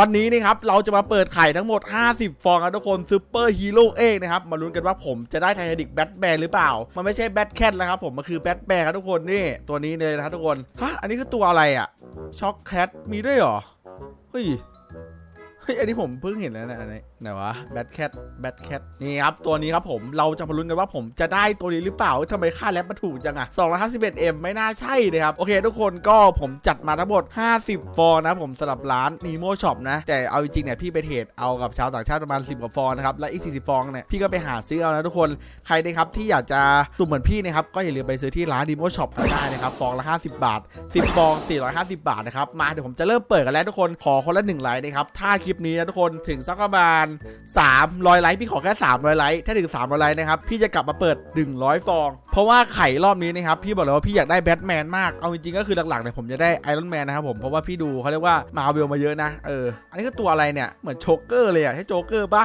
วันนี้นะครับเราจะมาเปิดไข่ทั้งหมด 50 ฟองครับทุกคนซูเปอร์ฮีโร่เอกนะครับมาลุ้นกันว่าผมจะได้ไททานิกแบทแมนหรือเปล่า มันไม่ใช่แบทแคทแล้วครับผมมันคือแบทแมนครับทุกคนนี่ตัวนี้เลยนะครับทุกคนฮะอันนี้คือตัวอะไรอะช็อกแคทมีด้วยเหรอเฮ้ยเฮ้ยอันนี้ผมเพิ่งเห็นแล้วนะอันนี้ไหนวะแบทแคทแบทแคทนี่ครับ ตัวนี้ครับผมเราจะมาลุ้นกันว่าผมจะได้ตัวนี้หรือเปล่าทำไมค่าแรปมาถูกจังอะ251 m ไม่น่าใช่นะครับ โอเคทุกคนก็ผมจัดมาทั้งหมด 50 ฟองนะผมสำหรับร้าน Nemo Shop นะ แต่เอาจริงๆเนี่ยพี่ไปเทรดเอากับชาวต่างชาติประมาณ 10 กว่าฟองนะครับ และอีก 40 ฟองเนี่ยพี่ก็ไปหาซื้อเอานะทุกคนใครนะครับที่อยากจะสุ่มเหมือนพี่นะครับก็อย่าลืมไปซื้อที่ร้าน Nemo Shop ได้นะครับฟองละ 50 บาท 10 ฟอง 450 บาทนะครับมาเดี๋ยวผมจะเริ่มเปิดกันแล้วทุกคนขอคนละ1ไลค์นะครับถ้าคลิปนี้นะทุกคนถึงสักประมาณ300 ไลค์พี่ขอแค่ 300 ไลค์ถ้าถึง 300 ไลค์นะครับพี่จะกลับมาเปิด 100 ฟอง เพราะว่าไข่รอบนี้นะครับพี่บอกเลยว่าพี่อยากได้แบทแมนมากเอาจริงๆก็คือหลักๆเนี่ยผมจะได้ไอรอนแมนนะครับผมเพราะว่าพี่ดูเขาเรียกว่ามาเวลมาเยอะนะเอออันนี้คือตัวอะไรเนี่ยเหมือนโชเกอร์เลยอะใช่โจเกอร์ปะ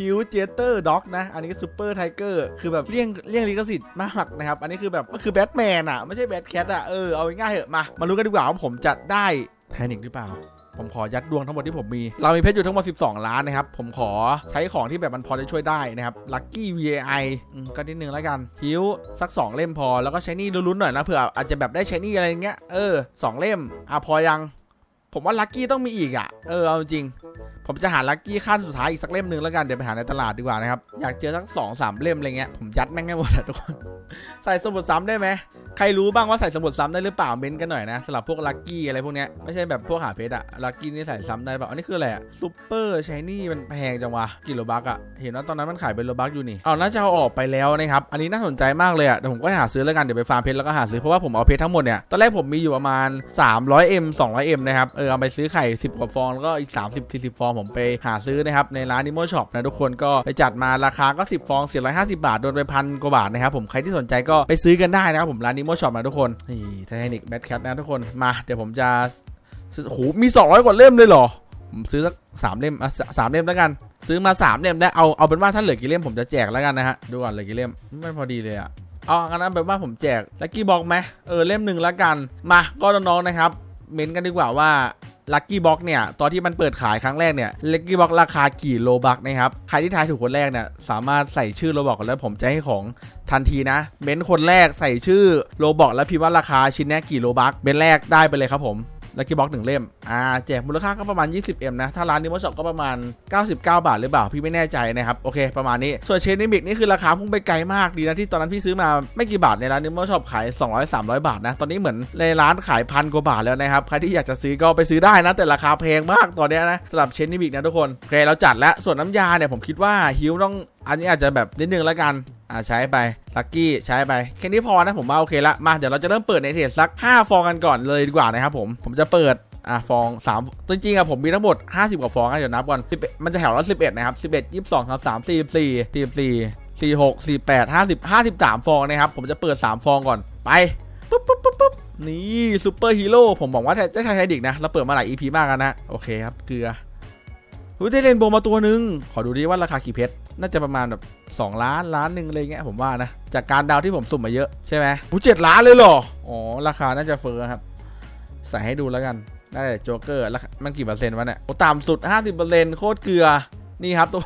ฮิวเจเตอร์ด็อกนะอันนี้ก็ซูเปอร์ไทเกอร์คือแบบเลี่ยงเลี่ยงลิขสิทธิ์มากนะครับอันนี้คือแบบก็คือแบทแมนอะไม่ใช่แบทแคทอะเออเอาง่ายๆเหอะมามารู้กันดีกว่าว่าผมจะได้แพนิกหรือเปล่า ผมขอยัดดวงทั้งหมดที่ผมมี เรามีเพชรอยู่ทั้งหมด 12 ล้านนะครับ ผมขอใช้ของที่แบบมันพอจะช่วยได้นะครับ Lucky V.I ก็นิดนึงแล้วกันฮิวสัก 2 เล่มพอ แล้วก็ใช้นี่ลุ้นๆหน่อยนะเผื่ออาจจะแบบได้ใช้นี่อะไรเงี้ยเออสองเล่มอะพอยัง ผมว่าลัคกี้ต้องมีอีกอะเออเอาจริง ผมจะหาลัคกี้ขั้นสุดท้ายอีกสักเล่มหนึ่งแล้วกันเดี๋ยวไปหาในตลาดดีกว่านะครับ อยากเจอสักสองสามเล่มอะไรเงี้ยผมยัดแม่งให้หมดอะทุกคนใส่สมุดซ้ำได้ไหมใครรู้บ้างว่าใส่สมุดซ้ำได้หรือเปล่าเม้นกันหน่อยนะสำหรับพวกลัคกี้อะไรพวกเนี้ยไม่ใช่แบบพวกหาเพชรอะลัคกี้นี่ใส่ซ้ำได้เปล่าอันนี้คืออะไรอะซูเปอร์ชายนี่มันแพงจังวะกิโลบักอะเห็นว่าตอนนั้นมันขายเป็นโลบักอยู่นี่เอาน่าจะเอาออกไปแล้วนะครับอันนี้น่าสนใจมากเลยอะเดี๋ยวผมก็หาซื้อแล้วกันเดี๋ยวไปฟาร์มเพชรแล้วก็หาซื้อเพราะว่าผมเอาเพชรทั้งหมดเนี่ยตอนแรกผมมีอยู่ประมาณ 300m 200m นะครับเออเอาไปซื้อไข่10กว่าฟองแล้วก็อีก30 40ฟองผมไปหาซื้อนะครับในร้านนิโมช็อปนะทุกคนก็ไปจัดมาราคาก็ 10 ฟอง 450 บาท โดนไปพันกว่าบาทนะครับผมใครที่สนใจก็ไปซื้อกันได้นะครับผมร้านนิโมช็อปนะทุกคนนี่ไททานิกแบทแคทนะทุกคนมาเดี๋ยวผมจะโอ้โหมี 200 กว่าเล่มเลยเหรอผมซื้อสักสามเล่มอะสามเล่มแล้วกัน ซื้อมาสามเล่มได้เอาเอาเป็นว่าถ้าเหลือกี่เล่มผมจะแจกแล้วกันนะฮะดูก่อนเหลือกี่เล่มไม่พอดีเลยอะเอางั้นเอาเป็นว่าผมแจกลัคกี้บอกไหมเออเล่มหนึ่งแล้วกัน มาก็น้องๆนะครับ เม้นกันดีกว่าว่า ลัคกี้บ็อกเนี่ยตอนที่มันเปิดขายครั้งแรกเนี่ยลัคกี้บ็อกราคากี่โลบักนะครับใครที่ทายถูกคนแรกเนี่ยสามารถใส่ชื่อโลบอกแล้วผมจะให้ของทันทีนะเม้นคนแรกใส่ชื่อโลบอกแล้วพิมพ์ว่าราคาชิ้นนี้กี่โลบักเม้นแรกได้ไปเลยครับผม ลัคกี้บ็อกหนึ่งเล่ม อ่า แจกมูลค่าก็ประมาณ 20M นะ ถ้าร้านนิมช็อปก็ประมาณ 99 บาทหรือเปล่า พี่ไม่แน่ใจนะครับ โอเค ประมาณนี้ ส่วนเชนนิมิกนี่คือราคาพุ่งไปไกลมากดีนะที่ตอนนั้นพี่ซื้อมาไม่กี่บาทในร้านนิมช็อปขาย 200 300 บาทนะ ตอนนี้เหมือนในร้านขายพันกว่าบาทแล้วนะครับ ใครที่อยากจะซื้อก็ไปซื้อได้นะ แต่ราคาแพงมากตอนนี้นะสำหรับเชนนิมิกนะทุกคน โอเค เราจัดแล้ว ส่วนน้ำยาเนี่ยผมคิดว่าฮิวต้องอันนี้อาจจะแบบนิดนึงแล้วกัน อ่าใช้ไปลักกี้ใช้ไปแค่นี้พอนะผมว่าโอเคละมาเดี๋ยวเราจะเริ่มเปิดในเทรดสัก 5 ฟองกันก่อนเลยดีกว่านะครับผมผมจะเปิดอะฟอง3จริงๆอะผมมีทั้งหมด 50 กว่าฟองนะเดี๋ยวนับก่อน11มันจะแถวละ11 นะครับ 11 22 3 44 44 46 48 50 53 ฟองนะครับ ผมจะเปิด 3 ฟองก่อนไปปุ๊บปุ๊บปุ๊บปุ๊บนี่ซูเปอร์ฮีโร่ผมบอกว่าจะใช้ไทดิกนะเราเปิดมาหลาย EP มากกันนะ โอเคครับ เกลืออุ๊ยได้เรนโบว์มาตัวหนึ่งขอดูดิว่าราคากี่เพชร น่าจะประมาณแบบ2ล้านล้านหนึ่งอะไรเงี้ยผมว่านะ จากการดาวที่ผมสุ่มมาเยอะใช่ไหมหูเจ็ดล้านเลยเหรอ อ๋อ ราคาน่าจะเฟอร์ครับ ใส่ให้ดูแล้วกัน ได้โจ๊กเกอร์แล้วมันกี่เปอร์เซ็นต์วะเนี่ยโอ้ต่ำสุด 50%โคตรเกลือ นี่ครับตัว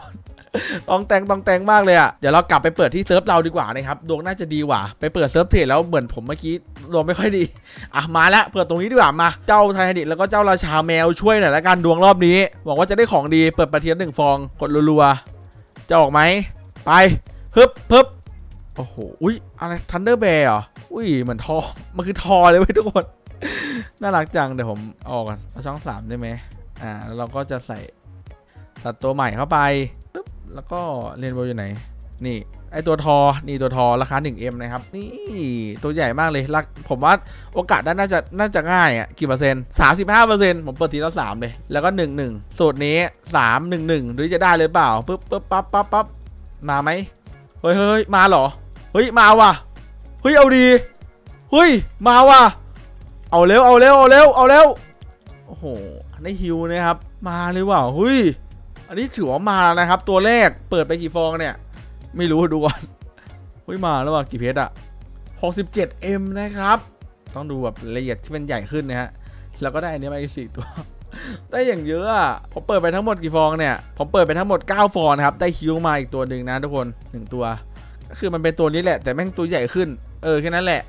ต้องแต่งต้องแต่งมากเลยอะ เดี๋ยวเรากลับไปเปิดที่เซิร์ฟเราดีกว่านะครับ ดวงน่าจะดีกว่า ไปเปิดเซิร์ฟเทรดแล้วเหมือนผมเมื่อกี้ดวงไม่ค่อยดี อะมาแล้วเปิดตรงนี้ดีกว่ามา เจ้าไททานิกแล้วก็เจ้าราชาแมวช่วยหน่อยละกันดวงรอบนี้หวังว่าจะได้ของดี เปิดประเทียนหนึ่งฟอง กดรัว จะออกไหมไปฮึบฮึบโอ้โหอุ้ยอะไรทันเดอร์แบร์เหรออุ้ยเหมือนทอมันคือทอเลยเว้ยทุกคน น่ารักจังเดี๋ยวผมออกกันเอาช่องสามได้ไหมอ่าแล้วเราก็จะใส่ตัดตัวใหม่เข้าไปปึ๊บแล้วก็เรียนโบอยู่ไหน นี่ อตัวทอ นี่ตัวทอราคา 1M นะครับ นี่ตัวใหญ่มากเลยรักผมว่าโอกาสได้น่าจะน่าจะง่ายอะกี่เปอร์เซ็นต์สามสิบห้าเปอร์เซ็นต์ผมเปิดทีละสามเลย แล้วก็หนึ่งหนึ่งสูตรนี้สามหนึ่งหนึ่งหรือจะได้หรือเปล่าปึ๊บปึ๊บปั๊บปั๊บปั๊บมาไหมเฮ้ยเฮ้ยมาเหรอ เฮ้ยมาว่ะเฮ้ยเอาดีเฮ้ยมาว่ะเอาเร็วเอาเร็วเอาเร็วเอาเร็วโอ้โหได้ฮิวนะครับ มาเลยว่ะเฮ้ยอันนี้ถือว่ามาแล้วนะครับ ตัวแรกเปิดไปกี่ฟองเนี่ย ไม่รู้ดูก่อนเฮ้ยมาแล้วว่ะกี่เพชรอะ 67 M นะครับ ต้องดูแบบละเอียดที่มันใหญ่ขึ้นนะฮะ แล้วก็ได้อันนี้มาอีกสี่ตัว ได้อย่างเยอะอะผมเปิดไปทั้งหมดกี่ฟองเนี่ย ผมเปิดไปทั้งหมด 9 ฟองนะครับ ได้คิวมาอีกตัวหนึ่งนะทุกคนหนึ่งตัว ก็คือมันเป็นตัวนี้แหละ แต่แม่งตัวใหญ่ขึ้น เออแค่นั้นแหละ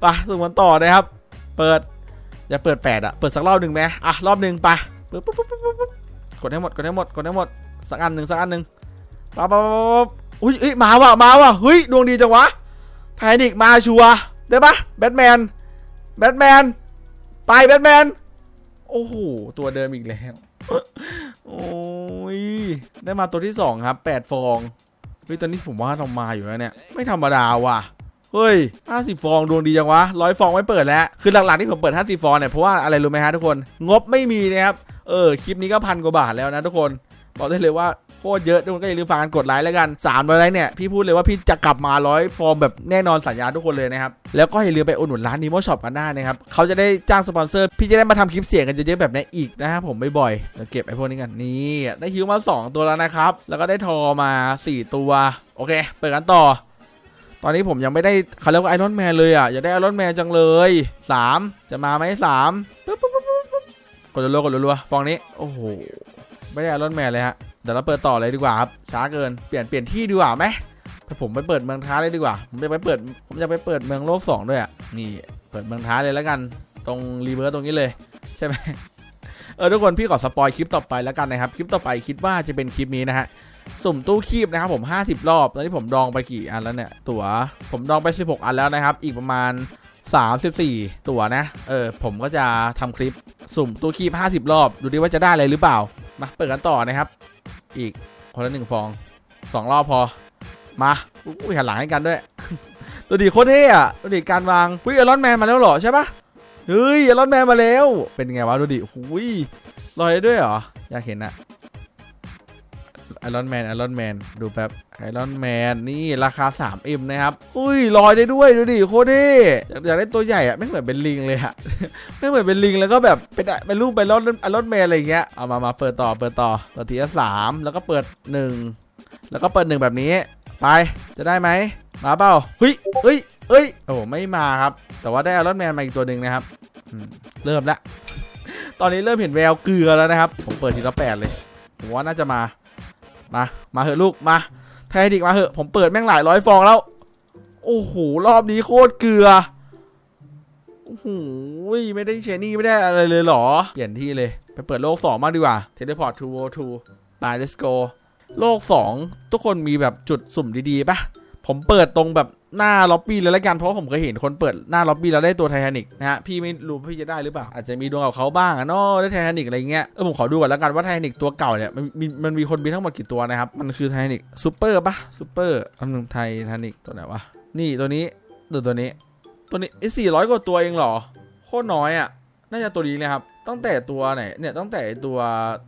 ไปสุ่มกันต่อนะครับ เปิด อย่าเปิดแปดอะเปิดสักรอบหนึ่งไหมอะรอบหนึ่งไปปึ๊บปึ๊บปึ๊บปึ๊บปึ๊บกดให้หมด กดให้หมด กดให้หมด สักอันหนึ่งสักอันหนึ่ง ปั๊บปั๊บปั๊บอุ้ยเอ้ยมาว่ะมาว่ะเฮ้ยดวงดีจังวะไทนิกมาชัวได้ปะแบทแมนแบทแมนไปแบทแมนโอ้โหตัวเดิมอีกแล้วโอ้ยได้มาตัวที่สองครับแปดฟองเฮ้ยตอนนี้ผมว่าเรามาอยู่แล้วเนี่ยไม่ธรรมดาว่ะเฮ้ย 50 ฟองดวงดีจังวะร้อยฟองไม่เปิดแล้ว คือหลักๆที่ผมเปิด 50 ฟองเนี่ย เพราะว่าอะไรรู้ไหมฮะทุกคน งบไม่มีนะครับ เออ คลิปนี้ก็พันกว่าบาทแล้วนะทุกคน บอกได้เลยว่า โคตรเยอะทุกคนก็อย่าลืมฝากกันกดไลค์แล้วกัน3ร้อยไลค์เนี่ยพี่พูดเลยว่าพี่จะกลับมาร้อยฟอร์มแบบแน่นอนสัญญาทุกคนเลยนะครับแล้วก็อย่าลืมไปอุดหนุนร้านนีโมช็อปกันได้นะครับเขาจะได้จ้างสปอนเซอร์พี่จะได้มาทำคลิปเสียงกันเยอะๆแบบนี้อีกนะครับผมบ่อยๆเก็บไอ้พวกนี้กันนี่ได้ฮิวมา 2 ตัวแล้วนะครับแล้วก็ได้ทอมา 4 ตัวโอเคเปิดกันต่อ ตอนนี้ผมยังไม่ได้เขาเรียกว่าไอรอนแมนเลยอะอยากได้ไอรอนแมนจังเลย 3 จะมาไหมสามกดรัวๆกดรัวๆฟองนี้ โอ้โห ไม่ได้ไอรอนแมนเลยฮะ เดี๋ยวเราเปิดต่อเลยดีกว่าครับช้าเกินเปลี่ยนเปลี่ยนที่ดีกว่าไหมถ้าผมไปเปิดเมืองท้าเลยดีกว่า ผมจะไปเปิดผมจะไปเปิดเมืองโลกสองด้วยอะนี่เปิดเมืองท้าเลยแล้วกัน ตรงรีเวิร์สตรงนี้เลย ใช่ไหมเออทุกคนพี่ขอสปอยคลิปต่อไปแล้วกันนะครับ คลิปต่อไปคิดว่าจะเป็นคลิปนี้นะฮะสุ่มตู้คีบนะครับผม 50 รอบตอนนี้ผมดองไปกี่อันแล้วเนี่ย ตั๋วผมดองไป 16 อันแล้วนะครับ อีกประมาณ 34 ตั๋วนะ เออ ผมก็จะทำคลิปสุ่มตู้คีบ 50 รอบ ดูดิว่าจะได้อะไรหรือเปล่า มาเปิดกันต่อนะครับ อีกคนละหนึ่งฟองสองรอบพอ มาอุ้ยหันหลังให้กันด้วย ตัวดีโคตรเท่อะตัวดีการวางอุ้ยเอรอนแมนมาแล้วเหรอใช่ปะเฮ้ยเอรอนแมนมาแล้ว เป็นไงวะดูดิหุยลอยได้ด้วยเหรอ อยากเห็นอะ ไอรอนแมนไอรอนแมนดูแบบไอรอนแมนนี่ราคา 3M นะครับอุ้ยลอยได้ด้วยดูดิโคตรเท่อยากได้ตัวใหญ่อะไม่เหมือนเป็นลิงเลยอะไม่เหมือนเป็นลิงแล้วก็แบบเป็นเป็นรูปเป็นรถรถเมล์อะไรเงี้ยเอามามาเปิดต่อเปิดต่อเปิดทีละสามแล้วก็เปิดหนึ่งแล้วก็เปิดหนึ่งแบบนี้ไปจะได้ไหมมาเปล่าเฮ้ยเฮ้ยเฮ้ยโอ้ไม่มาครับ แต่ว่าได้ไอรถแมนมาอีกตัวหนึ่งนะครับเริ่มละตอนนี้เริ่มเห็นแววเกลือแล้วนะครับ ผมเปิดทีละแปดเลยผมว่าน่าจะมา มามาเหอะลูกมาไทยดิกมาเหอะผมเปิดแม่งหลายร้อยฟองแล้ว โอ้โหรอบนี้โคตรเกลือโอ้โหไม่ได้เชนี่ไม่ได้อะไรเลยเหรอ เปลี่ยนที่เลย ไปเปิดโลก2มากดีกว่าเทเลพอร์ตทูโวทูไป let's go โลก2ทุกคนมีแบบจุดสุ่มดีๆปะ ผมเปิดตรงแบบหน้าล็อบบี้เลยละกันเพราะผมเคยเห็นคนเปิดหน้าล็อบบี้แล้วได้ตัวไททานิกนะฮะพี่ไม่รู้พี่จะได้หรือเปล่า อาจจะมีดวงกับเขาบ้างอะเนาะได้ไททานิกอะไรเงี้ยเออผมขอดูก่อนล้วกันว่าไททานิกตัวเก่าเนี่ยมันมีมันมีคนมีทั้งหมดกี่ตัวนะครับ มันคือไททานิกซูเปอร์ปะซูเปอร์อันหนึ่งไททานิกตัวไหนวะนี่ตัวนี้ดูตัวนี้ ตัวนี้ไอ้สี่ร้อยกว่าตัวเองเหรอโคตรน้อยอะน่าจะตัวนี้เลยครับ ตั้งแต่ตัวไหนเนี่ยตั้งแต่ตัว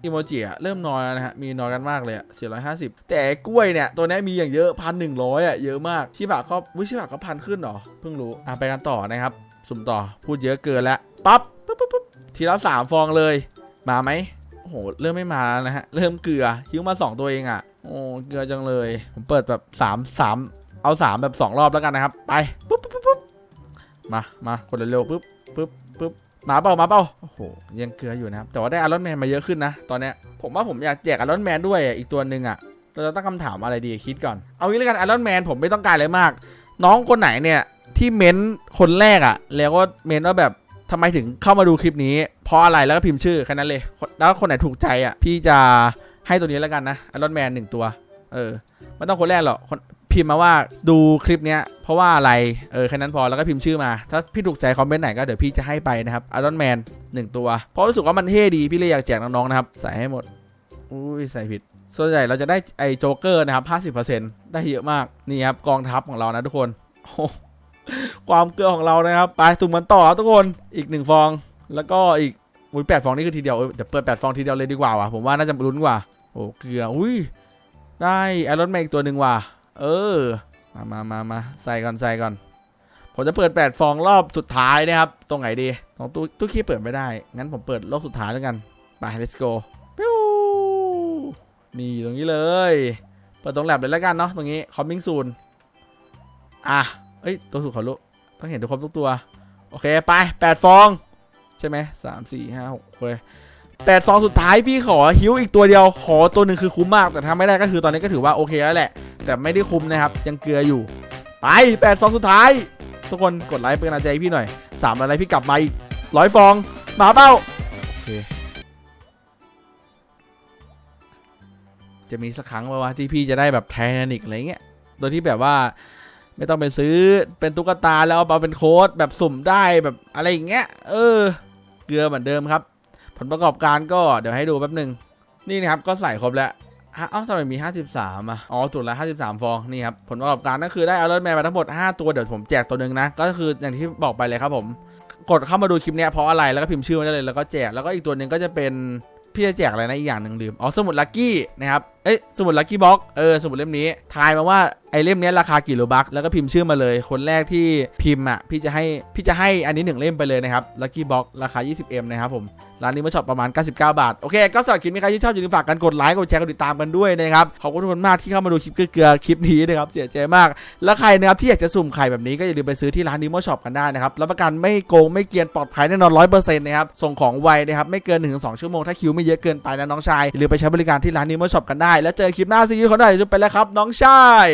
อิโมจิอะเริ่มน้อยแล้วนะฮะมีน้อยกันมากเลยอะ450แต่กล้วยเนี่ยตัวนี้มีอย่างเยอะพันหนึ่งร้อยอะเยอะมากชิบะก็วิชิบะก็พันขึ้นเหรอเพิ่งรู้อะไปกันต่อนะครับ สุ่มต่อพูดเยอะเกินแล้วปั๊บปุ๊บปุ๊บปุ๊บทีละสามฟองเลยมาไหมโอ้โหเริ่มไม่มาแล้วนะฮะเริ่มเกลือคิ้วมา2ตัวเองอะ่ะโอ้เกลือจังเลยผมเปิดแบบ3 3เอา3แบบ2รอบแล้วกันนะครับ ไปปุ๊บปุ๊บปุ๊บมามากดเร็วๆปุ๊บปุ๊บปุ๊บ มาเป่ามาเป่าโอ้โหยังเกลืออยู่นะครับ แต่ว่าได้อารอนแมนมาเยอะขึ้นนะ ตอนเนี้ยผมว่าผมอยากแจกอารอนแมนด้วยอีกตัวหนึ่งอะ่ะเราจะตั้งคำถามอะไรดีคิดก่อน เอางี้แล้วกันอารอนแมนผมไม่ต้องการอะไรมาก น้องคนไหนเนี่ยที่เม้นคนแรกอะ่ะ แล้วก็เม้นว่าแบบทำไมถึงเข้ามาดูคลิปนี้ เพราะอะไรแล้วก็พิมพ์ชื่อแค่นั้นเลย แล้วคนไหนถูกใจอะพี่จะให้ตัวนี้แล้วกันนะไอรอนแมนหนึ่งตัว เออไม่ต้องคนแรกหรอก พิมพ์มาว่าดูคลิปเนี้ยเพราะว่าอะไร เออแค่นั้นพอแล้วก็พิมพ์ชื่อมา ถ้าพี่ถูกใจคอมเมนต์ไหนก็เดี๋ยวพี่จะให้ไปนะครับไอรอนแมนหนึ่งตัว เพราะรู้สึกว่ามันเท่ดีพี่เลยอยากแจกน้องๆนะครับ ใส่ให้หมด อุ้ยใส่ผิด ส่วนใหญ่เราจะได้ไอ้โจ๊กเกอร์นะครับ50%ได้เยอะมาก นี่ครับกองทัพของเรานะทุกคนโอ้ความเกลือของเรานะครับไปสุ่มมันต่อครับทุกคนอีกหนึ่งฟอง แล้วก็อีกอุ้ยแปดฟองนี่คือทีเดียวเออเดี๋ยวเปิดแปดฟองทีเดียวเลยดีกว่าว่ะผมว่าน่าจะลุ้นกว่า โอ้เกลืออุ้ยได้ไอรอนแมนอีกตัวหนึ่งว่ะ เออ มามามามาใส่ก่อนใส่ก่อน ผมจะเปิดแปดฟองรอบสุดท้ายนะครับ ตรงไหนดี ตรงตู้ตู้ขี้เปิดไม่ได้ งั้นผมเปิดรอบสุดท้ายแล้วกัน ไป let's go ปิ้วนี่ตรงนี้เลย เปิดตรงแลบเลยแล้วกันเนาะตรงนี้ coming soon อะ เอ้ย ตัวสุดขอรู้ต้องเห็นทุกครบทุกตัว โอเค ไปแปดฟอง ใช่ไหมสามสี่ห้าหกเว้ยแปดฟองสุดท้ายพี่ขอฮิวอีกตัวเดียว ขอตัวหนึ่งคือคุ้มมาก แต่ถ้าไม่ได้ก็คือตอนนี้ก็ถือว่าโอเคแล้วแหละ แต่ไม่ได้คุมนะครับ ยังเกลืออยู่ ไปแปดฟองสุดท้าย ทุกคนกดไลค์เป็นกำลังใจพี่หน่อยสามอะไรพี่กลับมาอีกร้อยฟองมาเป้าโอเคจะมีสักครั้งไหมวะที่พี่จะได้แบบไททานิกอะไรเงี้ยโดยที่แบบว่าไม่ต้องไปซื้อเป็นตุ๊กตาแล้วเอาเป็นโค้ดแบบสุ่มได้แบบอะไรอย่างเงี้ย เออ เกลือเหมือนเดิมครับ ผลประกอบการก็เดี๋ยวให้ดูแป๊บหนึ่งนี่นะครับก็ใส่ครบแล้ว เอ้าทำไมมี 53อะอ๋อถูกและ53 ฟอง นี่ครับ ผลประกอบการก็คือได้เอารถแมนมาทั้งหมด 5 ตัว เดี๋ยวผมแจกตัวหนึ่งนะ ก็คืออย่างที่บอกไปเลยครับผม กดเข้ามาดูคลิปเนี้ยเพราะอะไร แล้วก็พิมพ์ชื่อมาได้เลย แล้วก็แจก แล้วก็อีกตัวหนึ่งก็จะเป็นพี่จะแจกอะไรนะอีกอย่างหนึ่งลืม อ๋อสมุดลัคกี้นะครับ เอ้ยสมุดลัคกี้บ็อกเออสมุดเล่มนี้ ทายมาว่า ไอเล่มนี้ราคากี่โลบักแล้วก็พิมพ์ชื่อมาเลย คนแรกที่พิมพ์อะพี่จะให้พี่จะให้อันนี้หนึ่งเล่มไปเลยนะครับลัคกี้บ็อกราคา 20M นะครับผม ร้านนี้มาช็อปประมาณ 99 บาท โอเค ก็สำหรับคลิปนี้ใครที่ชอบอย่าลืมฝากกันกดไลค์กดแชร์กดติดตามกันด้วยนะครับ ขอบคุณทุกคนมากที่เข้ามาดูคลิปเกลือคลิปนี้นะครับเสียใจมาก แล้วใครนะครับที่อยากจะสุ่มไข่แบบนี้ก็อย่าลืมไปซื้อที่ร้านนิโมช็อปกันได้นะครับรับประกันไม่โกงไม่เกียนปลอดภัยแน่นอน100%นต์นะครับส่งของไวนะครับไม่เกิน1-2ชั่วโมงถ้าคิวไม่เยอะเกินไปนะน้องชายอย่าลืมไปใช้บริการที่ร้านนิโมช็อปกันได้ แล้วเจอคลิปหน้าซีรีส์คนได้จุดไปแล้วครับน้องชาย